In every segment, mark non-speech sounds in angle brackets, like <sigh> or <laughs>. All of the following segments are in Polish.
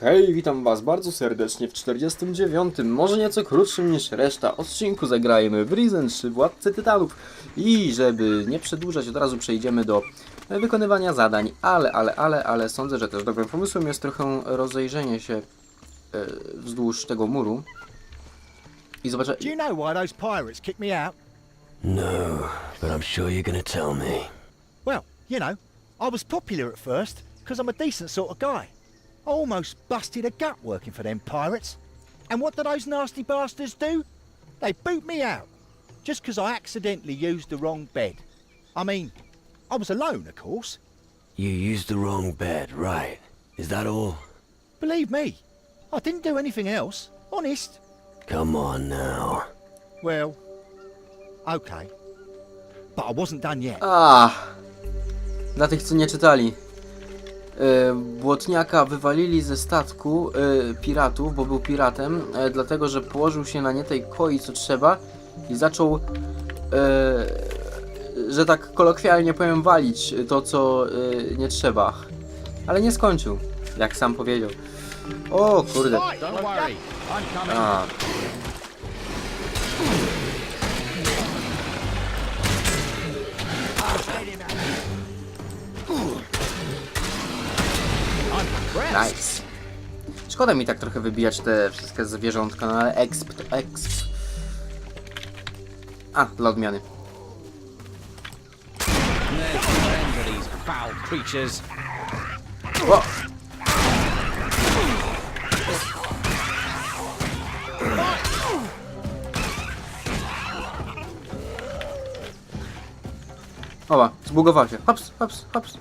Hej, witam was bardzo serdecznie w 49, może nieco krótszym niż reszta odcinku zagrajmy w Risen 3 Władcy Tytanów i żeby nie przedłużać od razu przejdziemy do wykonywania zadań, ale, ale, ale, ale sądzę, że też dobrym pomysłem jest trochę rozejrzenie się e, wzdłuż tego muru i zobaczę... Do you know why those pirates kicked me out? No, but I'm sure you're gonna tell me. Well, you know, I was popular at first because I'm a decent sort of guy. I almost busted a gut working for them pirates. And what do those nasty bastards do? They boot me out just because I accidentally used the wrong bed. I mean, I was alone, of course. You used the wrong bed, right? Is that all? Believe me, I didn't do anything else. Honest. Come on now. Well, okay. But I wasn't done yet. Ah. dla tych co nie czytali. E, Błotniaka wywalili ze statku e, piratów, bo był piratem, e, dlatego że położył się na nie tej koi co trzeba i zaczął, że tak kolokwialnie powiem, walić to co nie trzeba. Ale nie skończył, jak sam powiedział. O kurde. A, nice. Szkoda mi tak trochę wybijać te wszystkie zwierzątka, no ale exp to exp. A, dla odmiany. O! Oła, się. Hops, hops, hops.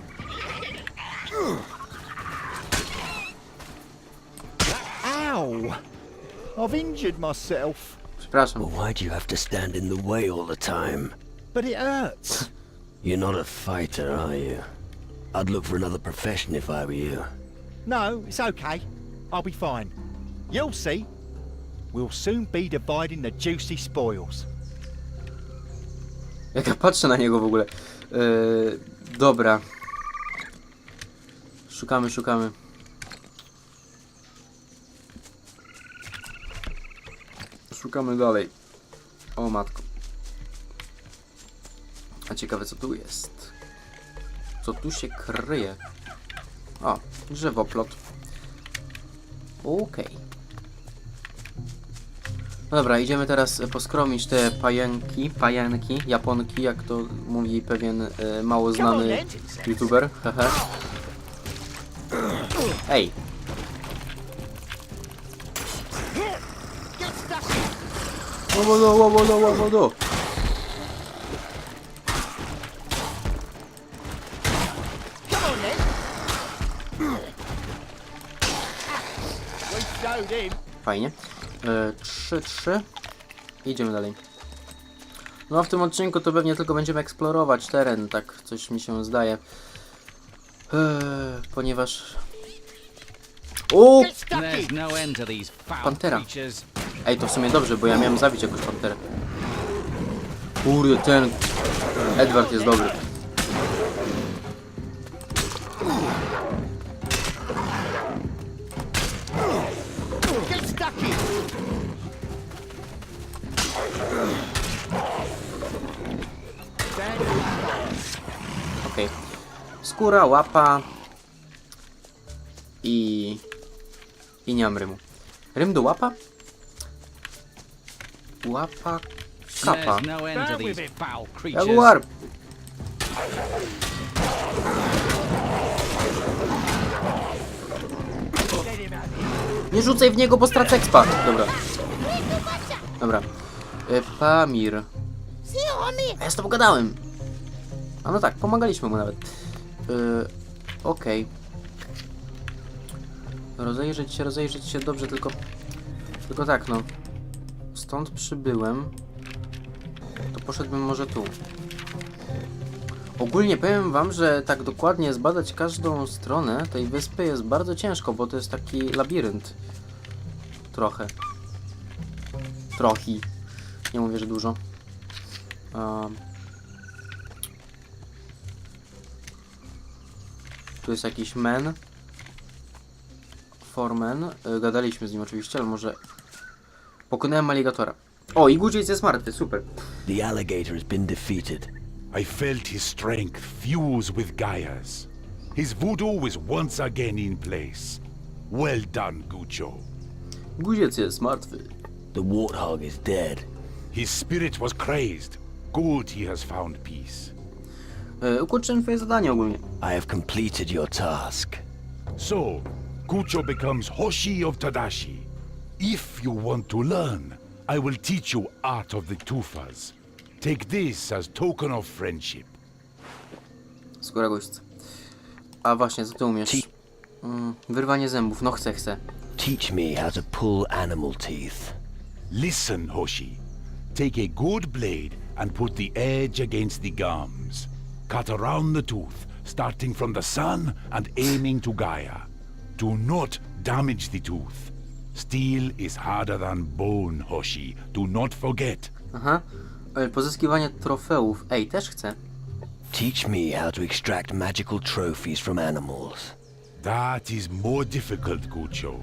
Ow! I've injured myself, Przepraszam. But why do you have to stand in the way all the time? but it hurts. <laughs> You're not a fighter, are you? I'd look for another profession if I were you. No, it's okay. I'll be fine. You'll see. We'll soon be dividing the juicy spoils. Jak ja patrzę na niego w ogóle. Yy, dobra. Szukamy, szukamy. Szukamy dalej. O matko. A ciekawe co tu jest. Co tu się kryje? O, drzewoplot. Okej. No dobra, idziemy teraz poskromić te pajenki, pajenki, japonki, jak to mówi pewien e, mało znany youtuber, hehe. Ej, łowodo, łowodo, łowodo. Fajnie. E, 3-3. Idziemy dalej. No a w tym odcinku to pewnie tylko będziemy eksplorować teren, tak coś mi się zdaje. E, ponieważ... O! No Pantera. Ej, to w sumie dobrze, bo ja miałem zabić jakąś panterę. Kurde, ten Edward jest dobry. Okej. Skóra, łapa i... i nie mam rymu. Rym do łapa? Łapa, kapa. No. Jaguar! Nie rzucaj w niego, bo stracę expa. Dobra. Dobra. E, Pamir. A ja z tobą gadałem. A no tak, pomagaliśmy mu nawet. E, Okej. Rozejrzeć się, rozejrzeć się dobrze, tylko... Tylko tak, no. Stąd przybyłem. To poszedłbym może tu. Ogólnie powiem wam, że tak dokładnie zbadać każdą stronę tej wyspy jest bardzo ciężko, bo to jest taki labirynt. Trochę. Trochi. Nie mówię, że dużo. Um. Tu jest jakiś men. Formen. E, gadaliśmy z nim oczywiście, ale może... Pokonałem aligatora. O, oh, i guziec jest martwy, super. The alligator has been defeated. I felt his strength fuse with Gaia's. His voodoo was once again in place. Well done, Gucho. Guziec jest martwy. The warthog is dead. His spirit was crazed. Good he has found peace. E, ukończyłem twoje zadanie ogólnie. I have completed your task. So, Gucho becomes Hoshi of Tadashi. If you want to learn, I will teach you art of the Tufas. Take this as token of friendship. Skóra gościa. A właśnie, co ty umiesz? Ci- Mm, wyrwanie zębów, no chcę, chcę. Teach me how to pull animal teeth. Listen, Hoshi. Take a good blade and put the edge against the gums. Cut around the tooth, starting from the sun and aiming to Gaia. Do not damage the tooth. Steel is harder than bone, Hoshi. Do not forget. Aha. E, pozyskiwanie trofeów. Ej, też chcę. Teach me how to extract magical trophies from animals. That is more difficult, Gucho.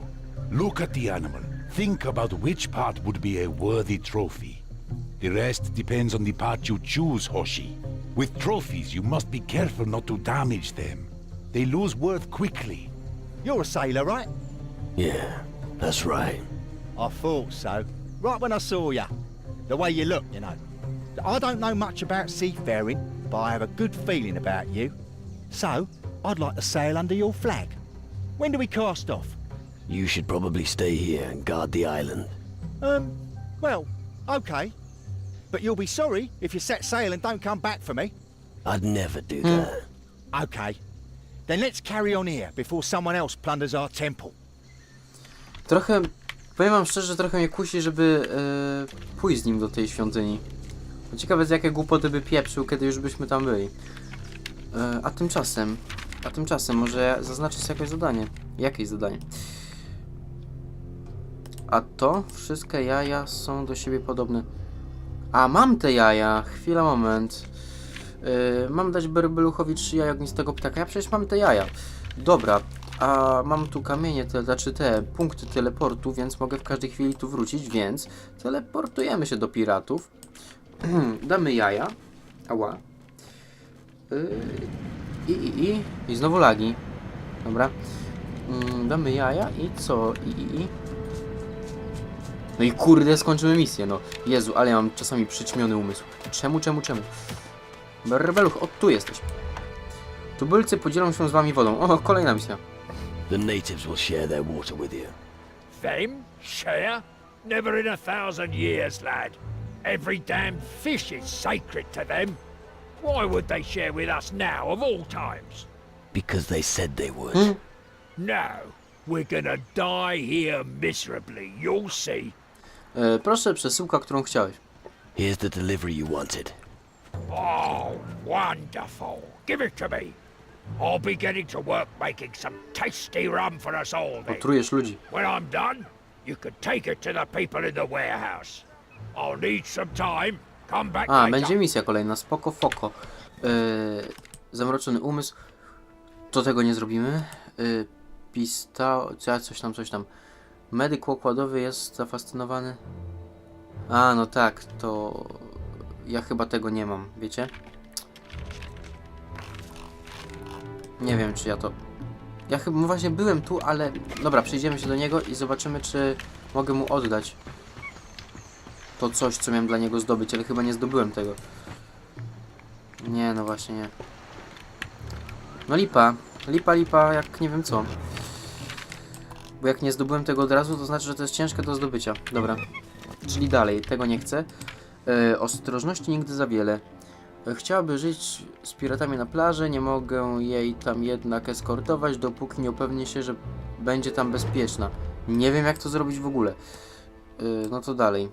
Look at the animal. Think about which part would be a worthy trophy. The rest depends on the part you choose, Hoshi. With trophies, you must be careful not to damage them. They lose worth quickly. You're a sailor, right? Yeah, that's right. I thought so. Right when I saw you. The way you look, you know. I don't know much about seafaring, but I have a good feeling about you. So, I'd like to sail under your flag. When do we cast off? You should probably stay here and guard the island. Um, well, okay. But you'll be sorry if you set sail and don't come back for me. I'd never do that. Okay. Then let's carry on here before someone else plunders our temple. Trochę, powiem wam szczerze, trochę mnie kusi, żeby e, pójść z nim do tej świątyni. Ciekawe, z jakie głupoty by pieprzył, kiedy już byśmy tam byli. E, a tymczasem, a tymczasem może zaznaczyć sobie jakieś zadanie. Jakieś zadanie? A to wszystkie jaja są do siebie podobne. A, mam te jaja. Chwila, moment. Yy, mam dać Berbeluchowi trzy jaja ognistego ptaka. Ja przecież mam te jaja. Dobra, a mam tu kamienie, te, znaczy te punkty teleportu, więc mogę w każdej chwili tu wrócić, więc teleportujemy się do piratów. <clears throat> Damy jaja. Ała. Yy, I, i, i. I znowu lagi. Dobra. Mm, damy jaja i co? I, i, i. No i kurde, skończymy misję, no. Jezu, ale ja mam czasami przyćmiony umysł. Czemu, czemu, czemu? Berbeluch, o, tu jesteś. Tubylcy podzielą się z wami wodą. O, kolejna misja. The natives will share their water with you. Them? Share? Never in a thousand years, lad. Every damn fish is sacred to them. Why would they share with us now, of all times? Because they said they would. Hmm? No. We're gonna die here miserably, you'll see. E, proszę, przesyłka, którą chciałeś. Here's the delivery you wanted. Oh, wonderful. Give it to me. I'll be getting to work making some tasty rum for us all then. Otrujesz ludzi. When I'm done, you can take it to the people in the warehouse. I'll need some time. Come back A, later. będzie misja kolejna. Spoko, foko. E, zamroczony umysł. To tego nie zrobimy. E, pista... co- Coś tam, coś tam. Medyk okładowy jest zafascynowany. A, no tak, to... Ja chyba tego nie mam, wiecie? Nie wiem, czy ja to... Ja chyba no właśnie byłem tu, ale... Dobra, przejdziemy się do niego i zobaczymy, czy mogę mu oddać to coś, co miałem dla niego zdobyć, ale chyba nie zdobyłem tego. Nie, no właśnie nie. No lipa. Lipa, lipa, jak nie wiem co. Bo jak nie zdobyłem tego od razu, to znaczy, że to jest ciężkie do zdobycia. Dobra. Czyli dalej, tego nie chcę. E, ostrożności nigdy za wiele. Chciałaby żyć z piratami na plaży, nie mogę jej tam jednak eskortować, dopóki nie upewnię się, że będzie tam bezpieczna. Nie wiem jak to zrobić w ogóle. E, no to dalej.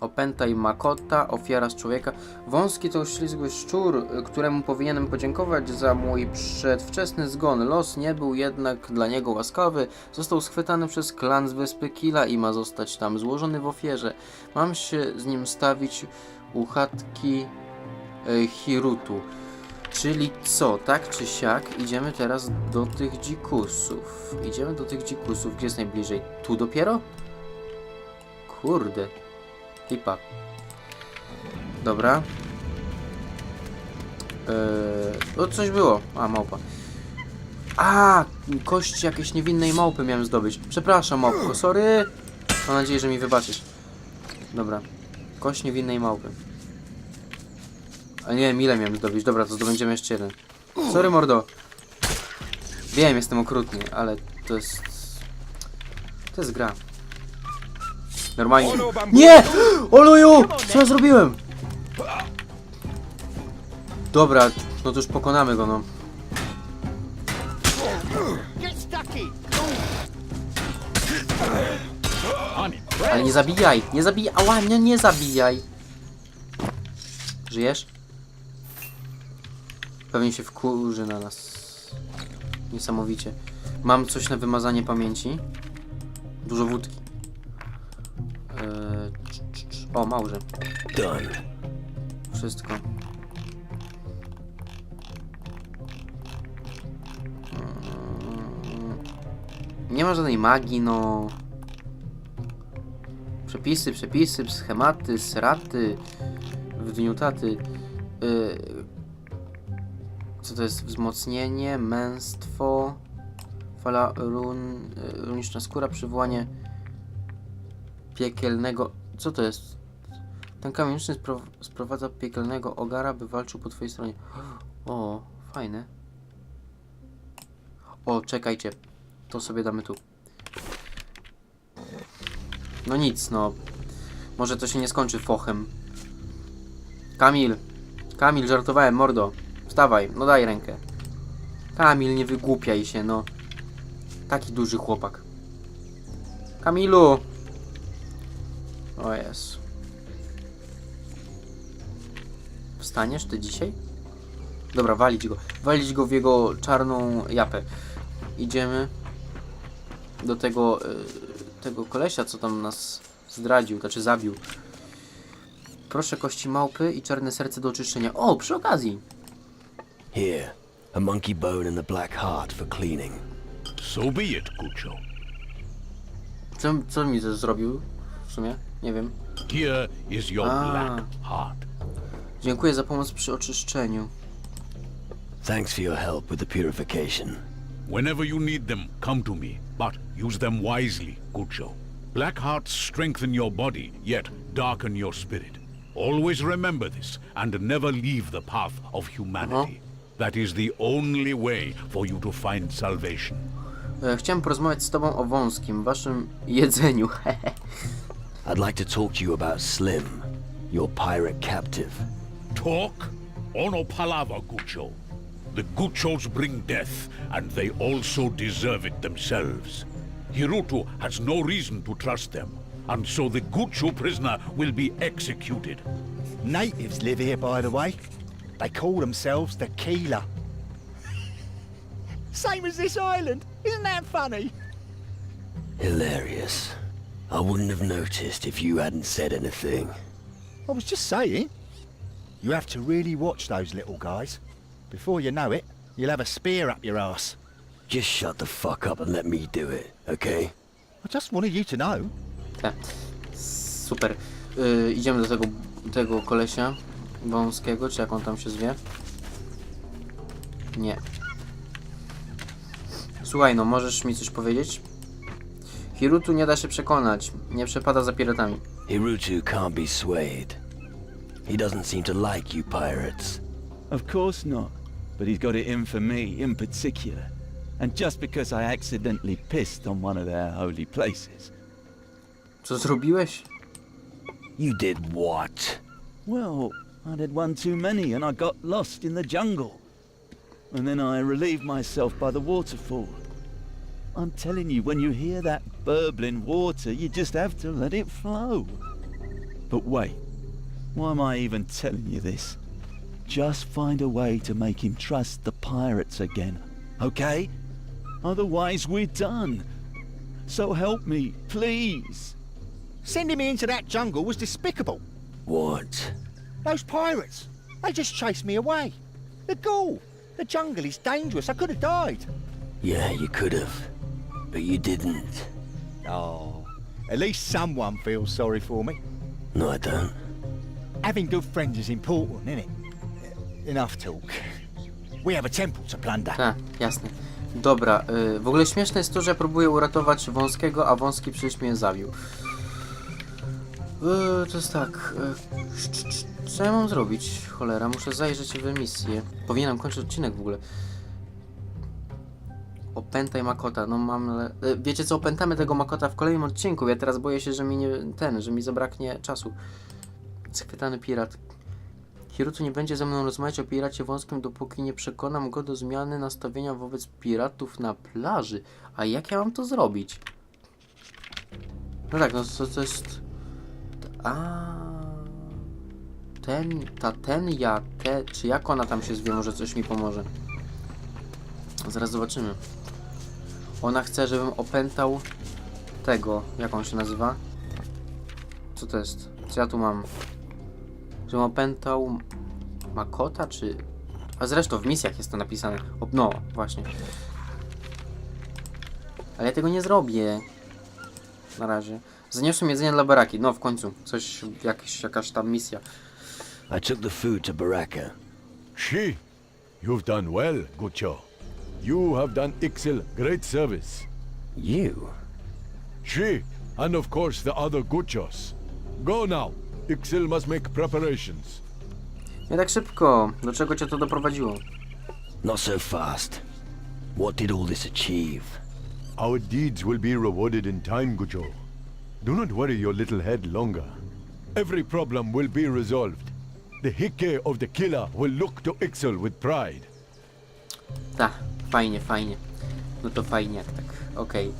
Opętaj Makota, ofiara z człowieka. Wąski to ślizgły szczur, y, któremu powinienem podziękować za mój przedwczesny zgon. Los nie był jednak dla niego łaskawy. Został schwytany przez klan z wyspy Kila i ma zostać tam złożony w ofierze. Mam się z nim stawić u chatki Hirutu. Czyli co, tak czy siak, idziemy teraz do tych dzikusów. Idziemy do tych dzikusów. Gdzie jest najbliżej? Tu dopiero? Kurde. Lipa. Dobra. Eee, o, coś było. A, małpa. A, kość jakiejś niewinnej małpy miałem zdobyć. Przepraszam, małpko, sorry. Mam nadzieję, że mi wybaczysz. Dobra. Kość niewinnej małpy. A nie wiem, ile miałem zdobyć. Dobra, to zdobędziemy jeszcze jeden. Sorry, mordo. Wiem, jestem okrutny, ale to jest... To jest gra. Normalnie... Nie! Oluju! Co ja zrobiłem? Dobra, no to już pokonamy go, no. Ale nie zabijaj! Nie zabijaj! Ała, nie, nie zabijaj! Żyjesz? Pewnie się wkurzy na nas. Niesamowicie. Mam coś na wymazanie pamięci. Dużo wódki. Eee, cz, cz, cz. O, małże. Done. Wszystko. Mm, Nie ma żadnej magii, no. Przepisy, przepisy, schematy, sraty w dniu taty. Yy, co to jest? Wzmocnienie, męstwo, fala run, yy, runiczna skóra, przywołanie piekielnego. Co to jest? Ten kamieniczny spro sprowadza piekielnego ogara, by walczył po twojej stronie. O, fajne. O, czekajcie. To sobie damy tu. No nic, no. Może to się nie skończy fochem. Kamil. Kamil, żartowałem, mordo. Wstawaj, no daj rękę. Kamil, nie wygłupiaj się, no. Taki duży chłopak. Kamilu! O jest. Wstaniesz ty dzisiaj? Dobra, walić go. Walić go w jego czarną japę. Idziemy do tego, y, tego kolesia, co tam nas zdradził, znaczy zabił. Proszę kości małpy i czarne serce do oczyszczenia. O, przy okazji. Here, a monkey bone and the black heart for cleaning. So be it, Gucho. Co, co mi to zrobił? W sumie? Nie wiem. Here is your Ah. black heart. Dziękuję za pomoc przy oczyszczeniu. Thanks for your help with the purification. Whenever you need them, come to me, but use them wisely, Gucho. Black hearts strengthen your body, yet darken your spirit. Always remember this, and never leave the path of humanity. That is the only way for you to find salvation. E, Chciałem porozmawiać z tobą o wąskim, waszym jedzeniu. <laughs> I'd like to talk to you about Slim, your pirate captive. Talk or no palaver, Gucho. The Guchos bring death, and they also deserve it themselves. Hiruto has no reason to trust them, and so the Gucho prisoner will be executed. Natives live here, by the way. They call themselves the Keeler. Same as this island. Isn't that funny? Hilarious. I wouldn't have noticed if you hadn't said anything. I was just saying. You have to really watch those little guys. Before you know it, you'll have a spear up your ass. Just shut the fuck up and let me do it, okay? I just wanted you to know. Te. Super. Y, idziemy do tego, tego kolesia wąskiego, czy jak on tam się zwie. Nie. Słuchaj, no możesz mi coś powiedzieć? Hirutu nie da się przekonać. Nie przepada za piratami. Hirutu can't be swayed. He doesn't seem to like you pirates. Of course not. But he's got it in for me in particular. And just because I accidentally pissed on one of their holy places. Co zrobiłeś? You did what? Well, I did one too many and I got lost in the jungle. And then I relieved myself by the waterfall. I'm telling you, when you hear that burbling water, you just have to let it flow. But wait, why am I even telling you this? Just find a way to make him trust the pirates again, okay? Otherwise, we're done. So help me, please. Sending me into that jungle was despicable. What? Those pirates, they just chased me away. The ghoul! The jungle is dangerous. I could have died. Yeah, you could have. But you didn't. Oh, at least someone feels sorry for me. No, I don't. Having good friends is important, isn't it? Enough talk. We have a temple to plunder. Tak, jasne. Dobra, y, w ogóle śmieszne jest to, że ja próbuję uratować wąskiego, a wąski przecież mnie zabił. Y, to jest tak. y, c- co ja mam zrobić? Cholera, muszę zajrzeć w misję. Powinienem kończyć odcinek w ogóle. Opętaj Makota, no mam. Le... y, Wiecie co, opętamy tego Makota w kolejnym odcinku. Ja teraz boję się, że mi nie. ten, że mi zabraknie czasu. Schwytany pirat. Hirutu nie będzie ze mną rozmawiać o piracie wąskim, dopóki nie przekonam go do zmiany nastawienia wobec piratów na plaży. A jak ja mam to zrobić? No tak, no to, to jest... A Ten, ta ten, ja, te, czy jak ona tam się zwie, może coś mi pomoże. Zaraz zobaczymy. Ona chce, żebym opętał tego, jak on się nazywa? Co to jest? Co ja tu mam? Żebym opętał Makota, czy... A zresztą w misjach jest to napisane. No, właśnie. Ale ja tego nie zrobię. Na razie. Zaniosłem jedzenie dla baraki. No, w końcu. Coś, jakaś, jakaś tam misja. I took the food to Baraka. She, you've done well, Gucho. You have done Ixil great service. You? She, and of course the other Guchos. Go now. Ixil must make preparations. Nie tak szybko. Do czego cię to doprowadziło? Not so fast. What did all this achieve? Our deeds will be rewarded in time, Gucho. Do not worry your little head longer. Every problem will be resolved. The Hike of the killer will look to Ixil with pride. Tak, fajnie, fajnie. No to fajnie, jak tak. Okej.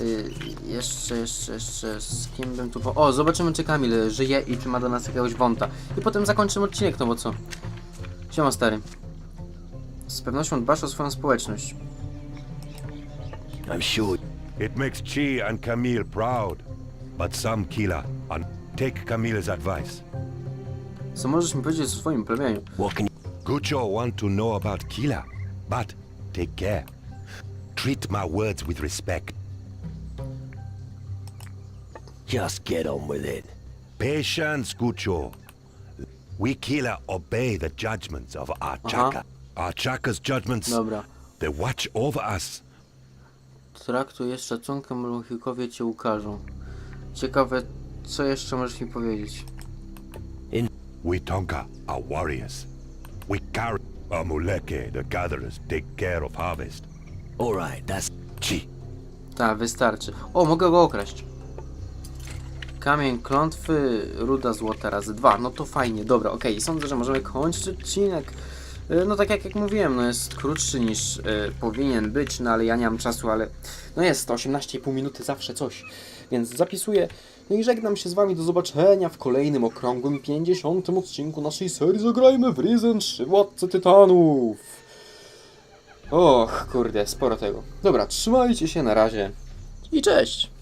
Y, jeszcze, jeszcze, jeszcze, z kim bym tu... Po... O, zobaczymy czy Kamil żyje i czy ma do nas jakiegoś wąta. I potem zakończymy odcinek, no bo co? Siema stary. Z pewnością dbasz o swoją społeczność. I'm sure It makes Chi and Camille proud. But some killer and take Camille's advice. Co możesz mi powiedzieć o swoim plemieniu? what can Gucho want to know about Kila, but take care. Treat my words with respect. just get on with it. Patience, Gucho. We Kila obey the judgments of our Chaka. Our Chaka's judgments, Dobra. they watch over us. Traktuj z szacunkiem, Luchikowie cię ukażą. Ciekawe, co jeszcze możesz mi powiedzieć? We Tonka are warriors. We carry our Muleke, the gatherers, take care of harvest. All right, that's Chi, Tak, wystarczy. O, mogę go okraść. Kamień klątwy, ruda złota razy dwa. No to fajnie, dobra, okej. Sądzę, że możemy kończyć odcinek. Y, No tak jak, jak mówiłem, no jest krótszy niż y, powinien być, no ale ja nie mam czasu, ale no jest to 18,5 minuty zawsze coś. Więc zapisuję. No i żegnam się z wami, do zobaczenia w kolejnym okrągłym 50. odcinku naszej serii Zagrajmy w Risen 3 Władcy Tytanów. Och, kurde, sporo tego. Dobra, trzymajcie się na razie i cześć!